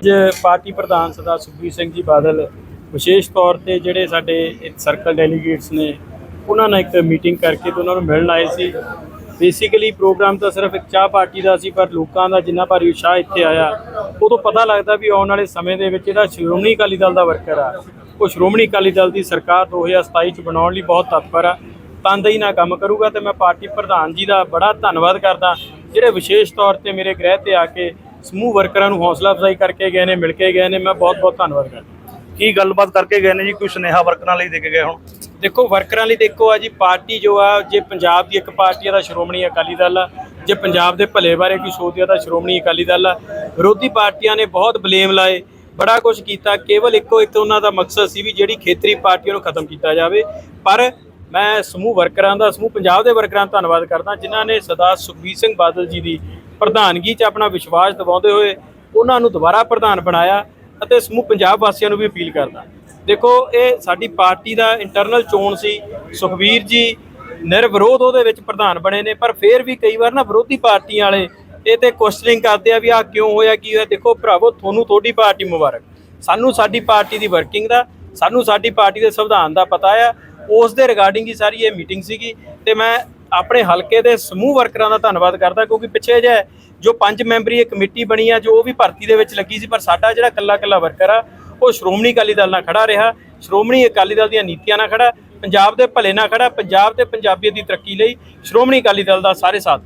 ਅੱਜ ਪਾਰਟੀ ਪ੍ਰਧਾਨ ਸਰਦਾਰ ਸੁਖਬੀਰ ਸਿੰਘ ਜੀ ਬਾਦਲ ਵਿਸ਼ੇਸ਼ ਤੌਰ ਤੇ ਜਿਹੜੇ ਸਾਡੇ ਸਰਕਲ ਡੈਲੀਗੇਟਸ ਨੇ, ਉਹਨਾਂ ਨਾਲ ਇੱਕ ਮੀਟਿੰਗ ਕਰਕੇ ਤੇ ਉਹਨਾਂ ਨੂੰ ਮਿਲਣ ਆਏ ਸੀ। ਬੇਸਿਕਲੀ ਪ੍ਰੋਗਰਾਮ ਤਾਂ ਸਿਰਫ ਇੱਕ ਚਾਹ ਪਾਰਟੀ ਦਾ ਸੀ, ਪਰ ਲੋਕਾਂ ਦਾ ਜਿੰਨਾ ਭਾਰੀ ਉਤਸ਼ਾਹ ਇੱਥੇ ਆਇਆ, ਉਦੋਂ ਪਤਾ ਲੱਗਦਾ ਵੀ ਆਉਣ ਵਾਲੇ ਸਮੇਂ ਦੇ ਵਿੱਚ ਜਿਹੜਾ ਸ਼੍ਰੋਮਣੀ ਅਕਾਲੀ ਦਲ ਦਾ ਵਰਕਰ ਆ। ਉਹ ਸ਼੍ਰੋਮਣੀ ਅਕਾਲੀ ਦਲ ਦੀ ਸਰਕਾਰ 2027 ਚ ਬਣਾਉਣ ਲਈ ਬਹੁਤ ਤਤਪਰ ਆ। ਤਨਦੇਹੀ ਨਾਲ ਕੰਮ ਕਰੂਗਾ ਤੇ ਮੈਂ ਪਾਰਟੀ ਪ੍ਰਧਾਨ ਜੀ ਦਾ ਬੜਾ ਧੰਨਵਾਦ ਕਰਦਾ। ਜਿਹੜੇ ਵਿਸ਼ੇਸ਼ ਤੌਰ ਤੇ ਮੇਰੇ ਗ੍ਰਹਿ ਤੇ ਆ ਕੇ ਸਮੂਹ ਵਰਕਰਾਂ ਨੂੰ ਹੌਸਲਾ ਅਫਜ਼ਾਈ ਕਰਕੇ ਗਏ ਨੇ ਮਿਲ ਕੇ ਗਏ ਨੇ। ਮੈਂ ਬਹੁਤ ਬਹੁਤ ਧੰਨਵਾਦ ਕਰਦਾ। ਕੀ ਗੱਲਬਾਤ ਕਰਕੇ ਗਏ ਨੇ ਜੀ? ਕੋਈ ਸੁਨੇਹਾ ਵਰਕਰਾਂ ਲਈ ਦੇ ਕੇ ਗਏ ਹੁਣ? ਦੇਖੋ ਵਰਕਰਾਂ ਲਈ ਦੇਖੋ ਆ ਜੀ ਪਾਰਟੀ ਜੋ ਆ ਜੇ ਪੰਜਾਬ ਦੀ ਇੱਕ ਪਾਰਟੀ ਆ ਤਾਂ ਸ਼੍ਰੋਮਣੀ ਅਕਾਲੀ ਦਲ ਆ। ਜੇ ਪੰਜਾਬ ਦੇ ਭਲੇ ਬਾਰੇ ਕੋਈ ਸੋਚਿਆ ਤਾਂ ਸ਼੍ਰੋਮਣੀ ਅਕਾਲੀ ਦਲ ਆ। ਵਿਰੋਧੀ ਪਾਰਟੀਆਂ ਨੇ ਬਹੁਤ ਬਲੇਮ ਲਾਏ ਬੜਾ ਕੁਝ ਕੀਤਾ। ਕੇਵਲ ਇੱਕੋ ਇੱਕ ਉਹਨਾਂ ਦਾ ਮਕਸਦ ਸੀ ਵੀ ਜਿਹੜੀ ਖੇਤਰੀ ਪਾਰਟੀਆਂ ਨੂੰ ਖਤਮ ਕੀਤਾ ਜਾਵੇ। ਪਰ ਮੈਂ ਸਮੂਹ ਵਰਕਰਾਂ ਦਾ ਸਮੂਹ ਪੰਜਾਬ ਦੇ ਵਰਕਰਾਂ ਦਾ ਧੰਨਵਾਦ ਕਰਦਾ ਜਿਨ੍ਹਾਂ ਨੇ ਸਰਦਾਰ ਸੁਖਬੀਰ ਸਿੰਘ ਬਾਦਲ ਜੀ ਦੀ ਪ੍ਰਧਾਨਗੀ 'ਚ ਆਪਣਾ ਵਿਸ਼ਵਾਸ ਦਿਵਾਉਂਦੇ ਹੋਏ ਉਹਨਾਂ ਨੂੰ ਦੁਬਾਰਾ ਪ੍ਰਧਾਨ ਬਣਾਇਆ ਅਤੇ ਸਮੂਹ ਪੰਜਾਬ ਵਾਸੀਆਂ ਨੂੰ ਵੀ ਅਪੀਲ ਕਰਦਾ। ਦੇਖੋ, ਇਹ ਸਾਡੀ ਪਾਰਟੀ ਦਾ ਇੰਟਰਨਲ ਚੋਣ ਸੀ। ਸੁਖਬੀਰ ਜੀ ਨਿਰਵਿਰੋਧ ਉਹਦੇ ਵਿੱਚ ਪ੍ਰਧਾਨ ਬਣੇ ਨੇ, ਪਰ ਫਿਰ ਵੀ ਕਈ ਵਾਰ ਨਾ ਵਿਰੋਧੀ ਪਾਰਟੀਆਂ ਵਾਲੇ ਇਹ ਤੇ ਕੁਐਸਚਨਿੰਗ ਕਰਦੇ ਆ ਵੀ ਆ ਕਿਉਂ ਹੋਇਆ, ਕੀ ਹੋਇਆ। ਦੇਖੋ ਭਰਾਵੋ, ਤੁਹਾਨੂੰ ਤੁਹਾਡੀ ਪਾਰਟੀ ਮੁਬਾਰਕ। ਸਾਨੂੰ ਸਾਡੀ ਪਾਰਟੀ ਦੀ ਵਰਕਿੰਗ ਦਾ, ਸਾਨੂੰ ਸਾਡੀ ਪਾਰਟੀ ਦੇ ਸੰਵਿਧਾਨ ਦਾ ਪਤਾ ਆ। ਉਸ ਦੇ ਰਿਗਾਰਡਿੰਗ ਹੀ ਸਾਰੀ ਇਹ ਮੀਟਿੰਗ ਸੀਗੀ ਤੇ ਮੈਂ ਆਪਣੇ ਹਲਕੇ ਦੇ ਸਮੂਹ ਵਰਕਰਾਂ ਦਾ ਧੰਨਵਾਦ ਕਰਦਾ ਕਿਉਂਕਿ ਪਿੱਛੇ ਜੇ ਜੋ ਪੰਜ ਮੈਂਬਰੀ ਇਹ ਕਮੇਟੀ ਬਣੀ ਆ, ਜੋ ਉਹ ਵੀ ਭਰਤੀ ਦੇ ਵਿੱਚ ਲੱਗੀ ਸੀ, ਪਰ ਸਾਡਾ ਜਿਹੜਾ ਕੱਲਾ ਕੱਲਾ ਵਰਕਰ ਆ, ਉਹ ਸ਼੍ਰੋਮਣੀ ਅਕਾਲੀ ਦਲ ਨਾਲ ਖੜਾ ਰਿਹਾ। ਸ਼੍ਰੋਮਣੀ ਅਕਾਲੀ ਦਲ ਦੀਆਂ ਨੀਤੀਆਂ ਨਾਲ ਖੜਾ, ਪੰਜਾਬ ਦੇ ਭਲੇ ਨਾਲ ਖੜਾ, ਪੰਜਾਬ ਤੇ ਪੰਜਾਬੀਅਤ ਦੀ ਤਰੱਕੀ ਲਈ ਸ਼੍ਰੋਮਣੀ ਅਕਾਲੀ ਦਲ ਦਾ ਸਾਰੇ ਸਾਥ